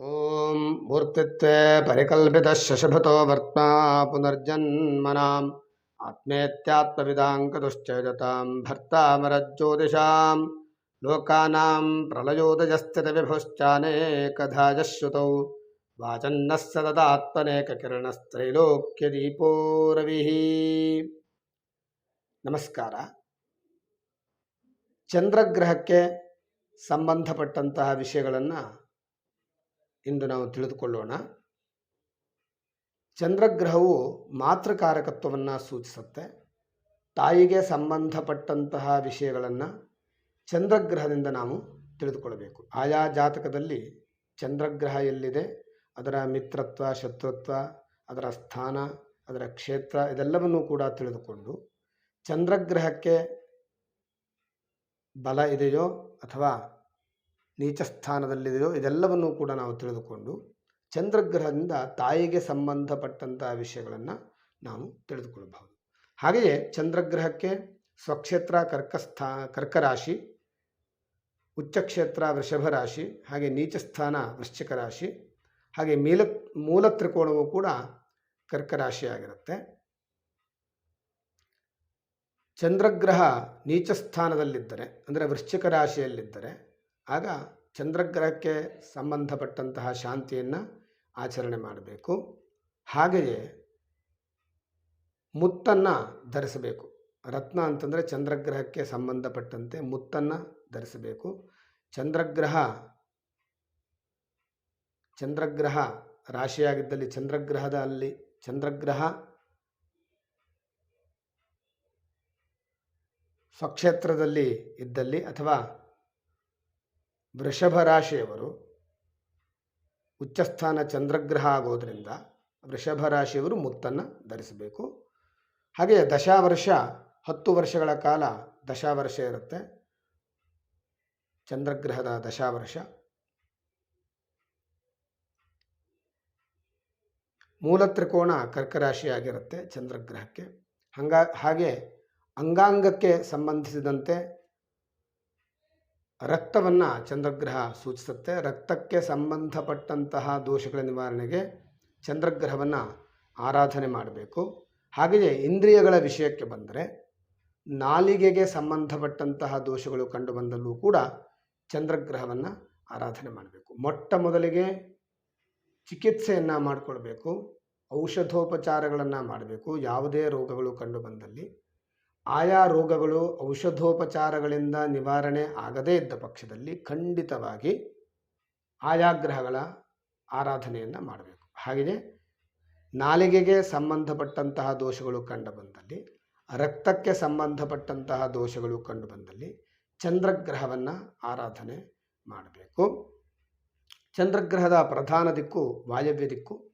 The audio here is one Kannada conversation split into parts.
ॐ मूर्तित्वे परिकल्पितः शशभतो वर्त्मा पुनर्जन्मनाम् आत्मेत्यात्मविदाङ्कदुश्चैदतां भर्तामरज्योतिषां लोकानां प्रलयोदयस्थितविभुश्चानेकधा यः श्रुतौ वाचन्नः सततात्मनेककिरणस्त्रैलोक्यदीपो रविः ನಮಸ್ಕಾರ ಚಂದ್ರಗ್ರಹಕ್ಕೆ ಸಂಬಂಧಪಟ್ಟಂತಹ ವಿಷಯಗಳನ್ನು ಇಂದು ನಾವು ತಿಳಿದುಕೊಳ್ಳೋಣ. ಚಂದ್ರಗ್ರಹವು ಮಾತೃಕಾರಕತ್ವವನ್ನು ಸೂಚಿಸುತ್ತೆ. ತಾಯಿಗೆ ಸಂಬಂಧಪಟ್ಟಂತಹ ವಿಷಯಗಳನ್ನು ಚಂದ್ರಗ್ರಹದಿಂದ ನಾವು ತಿಳಿದುಕೊಳ್ಳಬೇಕು. ಆಯಾ ಜಾತಕದಲ್ಲಿ ಚಂದ್ರಗ್ರಹ ಎಲ್ಲಿದೆ? ಅದರ ಮಿತ್ರತ್ವ, ಶತ್ರುತ್ವ, ಅದರ ಸ್ಥಾನ, ಅದರ ಕ್ಷೇತ್ರ ಇದೆಲ್ಲವನ್ನೂ ಕೂಡ ತಿಳಿದುಕೊಂಡು ಚಂದ್ರಗ್ರಹಕ್ಕೆ ಬಲ ಇದೆಯೋ ಅಥವಾ ನೀಚ ಸ್ಥಾನದಲ್ಲಿದೆಯೋ ಇದೆಲ್ಲವನ್ನೂ ಕೂಡ ನಾವು ತಿಳಿದುಕೊಂಡು ಚಂದ್ರಗ್ರಹದಿಂದ ತಾಯಿಗೆ ಸಂಬಂಧಪಟ್ಟಂತಹ ವಿಷಯಗಳನ್ನು ನಾವು ತಿಳಿದುಕೊಳ್ಳಬಹುದು. ಹಾಗೆಯೇ ಚಂದ್ರಗ್ರಹಕ್ಕೆ ಸ್ವಕ್ಷೇತ್ರ, ಕರ್ಕಸ್ಥಾ, ಕರ್ಕರಾಶಿ, ಉಚ್ಚಕ್ಷೇತ್ರ, ವೃಷಭ ರಾಶಿ, ಹಾಗೆ ನೀಚ ಸ್ಥಾನ, ವೃಶ್ಚಿಕ ರಾಶಿ, ಹಾಗೆ ಮೀಲ, ಮೂಲ ತ್ರಿಕೋಣವು ಕೂಡ ಕರ್ಕರಾಶಿಯಾಗಿರುತ್ತೆ. ಚಂದ್ರಗ್ರಹ ನೀಚ ಸ್ಥಾನದಲ್ಲಿದ್ದರೆ, ಅಂದರೆ ವೃಶ್ಚಿಕ ರಾಶಿಯಲ್ಲಿದ್ದರೆ ಆಗ ಚಂದ್ರಗ್ರಹಕ್ಕೆ ಸಂಬಂಧಪಟ್ಟಂತಹ ಶಾಂತಿಯನ್ನು ಆಚರಣೆ ಮಾಡಬೇಕು. ಹಾಗೆಯೇ ಮುತ್ತನ್ನು ಧರಿಸಬೇಕು. ರತ್ನ ಅಂತಂದರೆ ಚಂದ್ರಗ್ರಹಕ್ಕೆ ಸಂಬಂಧಪಟ್ಟಂತೆ ಮುತ್ತನ್ನು ಧರಿಸಬೇಕು. ಚಂದ್ರಗ್ರಹ ಚಂದ್ರಗ್ರಹ ರಾಶಿಯಾಗಿದ್ದಲ್ಲಿ ಚಂದ್ರಗ್ರಹದ ಅಲ್ಲಿ ಚಂದ್ರಗ್ರಹ ಸ್ವಕ್ಷೇತ್ರದಲ್ಲಿ ಇದ್ದಲ್ಲಿ ಅಥವಾ ವೃಷಭ ರಾಶಿಯವರು ಉಚ್ಚಸ್ಥಾನ ಚಂದ್ರಗ್ರಹ ಆಗೋದರಿಂದ ವೃಷಭ ರಾಶಿಯವರು ಮುತ್ತನ್ನು ಧರಿಸಬೇಕು. ಹಾಗೆಯೇ ದಶಾವರ್ಷ, ಹತ್ತು ವರ್ಷಗಳ ಕಾಲ ದಶಾವರ್ಷ ಇರುತ್ತೆ. ಚಂದ್ರಗ್ರಹದ ದಶಾವರ್ಷ. ಮೂಲ ತ್ರಿಕೋಣ ಕರ್ಕರಾಶಿಯಾಗಿರುತ್ತೆ ಚಂದ್ರಗ್ರಹಕ್ಕೆ. ಹಂಗ, ಹಾಗೆ ಅಂಗಾಂಗಕ್ಕೆ ಸಂಬಂಧಿಸಿದಂತೆ ರಕ್ತವನ್ನು ಚಂದ್ರಗ್ರಹ ಸೂಚಿಸುತ್ತೆ. ರಕ್ತಕ್ಕೆ ಸಂಬಂಧಪಟ್ಟಂತಹ ದೋಷಗಳ ನಿವಾರಣೆಗೆ ಚಂದ್ರಗ್ರಹವನ್ನು ಆರಾಧನೆ ಮಾಡಬೇಕು. ಹಾಗೆಯೇ ಇಂದ್ರಿಯಗಳ ವಿಷಯಕ್ಕೆ ಬಂದರೆ ನಾಲಿಗೆಗೆ ಸಂಬಂಧಪಟ್ಟಂತಹ ದೋಷಗಳು ಕಂಡುಬಂದಲ್ಲೂ ಕೂಡ ಚಂದ್ರಗ್ರಹವನ್ನು ಆರಾಧನೆ ಮಾಡಬೇಕು. ಮೊಟ್ಟ ಮೊದಲಿಗೆ ಚಿಕಿತ್ಸೆಯನ್ನು ಮಾಡಿಕೊಳ್ಬೇಕು. ಔಷಧೋಪಚಾರಗಳನ್ನು ಮಾಡಬೇಕು. ಯಾವುದೇ ರೋಗಗಳು ಕಂಡುಬಂದಲ್ಲಿ ಆಯಾ ರೋಗಗಳು ಔಷಧೋಪಚಾರಗಳಿಂದ ನಿವಾರಣೆ ಆಗದೇ ಇದ್ದ ಪಕ್ಷದಲ್ಲಿ ಖಂಡಿತವಾಗಿ ಆಯಾ ಗ್ರಹಗಳ ಆರಾಧನೆಯನ್ನು ಮಾಡಬೇಕು. ಹಾಗೆಯೇ ನಾಲಿಗೆಗೆ ಸಂಬಂಧಪಟ್ಟಂತಹ ದೋಷಗಳು ಕಂಡುಬಂದಲ್ಲಿ, ರಕ್ತಕ್ಕೆ ಸಂಬಂಧಪಟ್ಟಂತಹ ದೋಷಗಳು ಕಂಡುಬಂದಲ್ಲಿ ಚಂದ್ರಗ್ರಹವನ್ನು ಆರಾಧನೆ ಮಾಡಬೇಕು. ಚಂದ್ರಗ್ರಹದ ಪ್ರಧಾನ ದಿಕ್ಕು, ವಾಯವ್ಯ ದಿಕ್ಕು,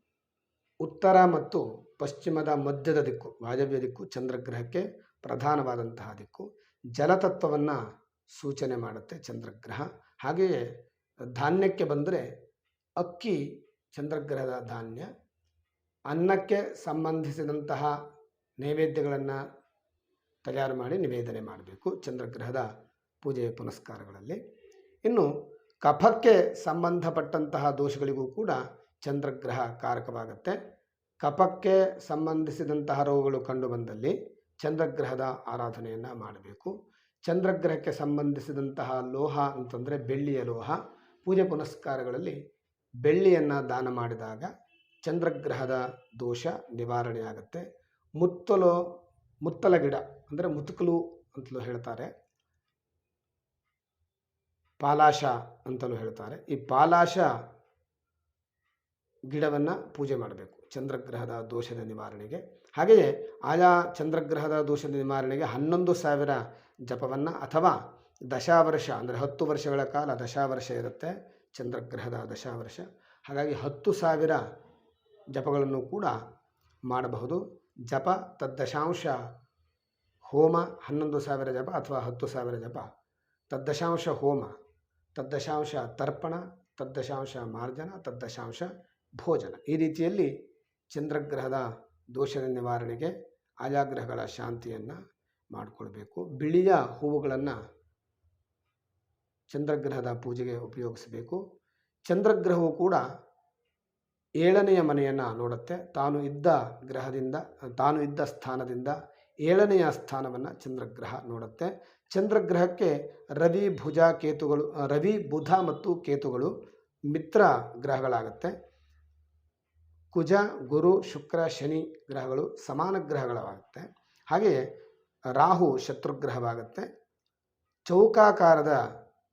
ಉತ್ತರ ಮತ್ತು ಪಶ್ಚಿಮದ ಮಧ್ಯದ ದಿಕ್ಕು ವಾಯವ್ಯ ದಿಕ್ಕು, ಚಂದ್ರಗ್ರಹಕ್ಕೆ ಪ್ರಧಾನವಾದಂತಹ ದಿಕ್ಕು. ಜಲತತ್ವವನ್ನು ಸೂಚನೆ ಮಾಡುತ್ತೆ ಚಂದ್ರಗ್ರಹ. ಹಾಗೆಯೇ ಧಾನ್ಯಕ್ಕೆ ಬಂದರೆ ಅಕ್ಕಿ ಚಂದ್ರಗ್ರಹದ ಧಾನ್ಯ. ಅನ್ನಕ್ಕೆ ಸಂಬಂಧಿಸಿದಂತಹ ನೈವೇದ್ಯಗಳನ್ನು ತಯಾರು ಮಾಡಿ ನಿವೇದನೆ ಮಾಡಬೇಕು ಚಂದ್ರಗ್ರಹದ ಪೂಜೆ ಪುನಸ್ಕಾರಗಳಲ್ಲಿ. ಇನ್ನು ಕಫಕ್ಕೆ ಸಂಬಂಧಪಟ್ಟಂತಹ ದೋಷಗಳಿಗೂ ಕೂಡ ಚಂದ್ರಗ್ರಹ ಕಾರಕವಾಗುತ್ತೆ. ಕಫಕ್ಕೆ ಸಂಬಂಧಿಸಿದಂತಹ ರೋಗಗಳು ಕಂಡುಬಂದಲ್ಲಿ ಚಂದ್ರಗ್ರಹದ ಆರಾಧನೆಯನ್ನು ಮಾಡಬೇಕು. ಚಂದ್ರಗ್ರಹಕ್ಕೆ ಸಂಬಂಧಿಸಿದಂತಹ ಲೋಹ ಅಂತಂದರೆ ಬೆಳ್ಳಿಯ ಲೋಹ, ಪೂಜೆ ಪುನಸ್ಕಾರಗಳಲ್ಲಿ ಬೆಳ್ಳಿಯನ್ನು ದಾನ ಮಾಡಿದಾಗ ಚಂದ್ರಗ್ರಹದ ದೋಷ ನಿವಾರಣೆಯಾಗುತ್ತೆ ಮುತ್ತಲು, ಮುತ್ತಲ ಗಿಡ ಅಂದರೆ ಮುತುಕಲು ಅಂತಲೂ ಹೇಳ್ತಾರೆ. ಪಾಲಾಶ ಅಂತಲೂ ಹೇಳ್ತಾರೆ. ಈ ಪಾಲಾಶ ಗಿಡವನ್ನು ಪೂಜೆ ಮಾಡಬೇಕು. ಚಂದ್ರಗ್ರಹದ ದೋಷದ ನಿವಾರಣೆಗೆ. ಹಾಗೆಯೇ ಆಯಾ ಚಂದ್ರಗ್ರಹದ ದೋಷದ ನಿವಾರಣೆಗೆ ಹನ್ನೊಂದು ಸಾವಿರ ಜಪವನ್ನು ಅಥವಾ ದಶಾವರ್ಷ ಅಂದರೆ ಹತ್ತು ವರ್ಷಗಳ ಕಾಲ ದಶಾವರ್ಷ ಇರುತ್ತೆ ಚಂದ್ರಗ್ರಹದ ದಶಾವರ್ಷ. ಹಾಗಾಗಿ ಹತ್ತು ಸಾವಿರ ಜಪಗಳನ್ನು ಕೂಡ ಮಾಡಬಹುದು. ಜಪ, ತದ್ದಶಾಂಶ, ಹೋಮ ಹನ್ನೊಂದು ಸಾವಿರ ಜಪ ಅಥವಾ ಹತ್ತು ಸಾವಿರ ಜಪ. ತದ್ದಶಾಂಶ ಹೋಮ, ತದ್ದಶಾಂಶ ತರ್ಪಣ, ತದ್ದಶಾಂಶ ಮಾರ್ಜನ, ತದ್ದಶಾಂಶ ಭೋಜನ. ಈ ರೀತಿಯಲ್ಲಿ ಚಂದ್ರಗ್ರಹದ ದೋಷದ ನಿವಾರಣೆಗೆ ಆಯಾ ಗ್ರಹಗಳ ಶಾಂತಿಯನ್ನು ಮಾಡಿಕೊಳ್ಬೇಕು. ಬಿಳಿಯ ಹೂವುಗಳನ್ನು ಚಂದ್ರಗ್ರಹದ ಪೂಜೆಗೆ ಉಪಯೋಗಿಸಬೇಕು. ಚಂದ್ರಗ್ರಹವು ಕೂಡ ಏಳನೆಯ ಮನೆಯನ್ನು ನೋಡುತ್ತೆ. ತಾನು ಇದ್ದ ಗ್ರಹದಿಂದ, ತಾನು ಇದ್ದ ಸ್ಥಾನದಿಂದ ಏಳನೆಯ ಸ್ಥಾನವನ್ನು ಚಂದ್ರಗ್ರಹ ನೋಡುತ್ತೆ. ಚಂದ್ರಗ್ರಹಕ್ಕೆ ರವಿ, ಭುಜ, ಕೇತುಗಳು, ರವಿ, ಬುಧ ಮತ್ತು ಕೇತುಗಳು ಮಿತ್ರ ಗ್ರಹಗಳಾಗುತ್ತೆ. ಕುಜ, ಗುರು, ಶುಕ್ರ, ಶನಿ ಗ್ರಹಗಳು ಸಮಾನ ಗ್ರಹಗಳಾಗುತ್ತೆ. ಹಾಗೆಯೇ ರಾಹು ಶತ್ರುಗ್ರಹವಾಗುತ್ತೆ. ಚೌಕಾಕಾರದ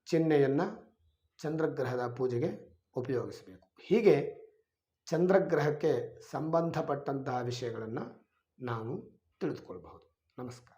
ಚಿಹ್ನೆಯನ್ನು ಚಂದ್ರಗ್ರಹದ ಪೂಜೆಗೆ ಉಪಯೋಗಿಸಬೇಕು. ಹೀಗೆ ಚಂದ್ರಗ್ರಹಕ್ಕೆ ಸಂಬಂಧಪಟ್ಟಂತಹ ವಿಷಯಗಳನ್ನು ನಾವು ತಿಳಿದುಕೊಳ್ಬಹುದು. ನಮಸ್ಕಾರ.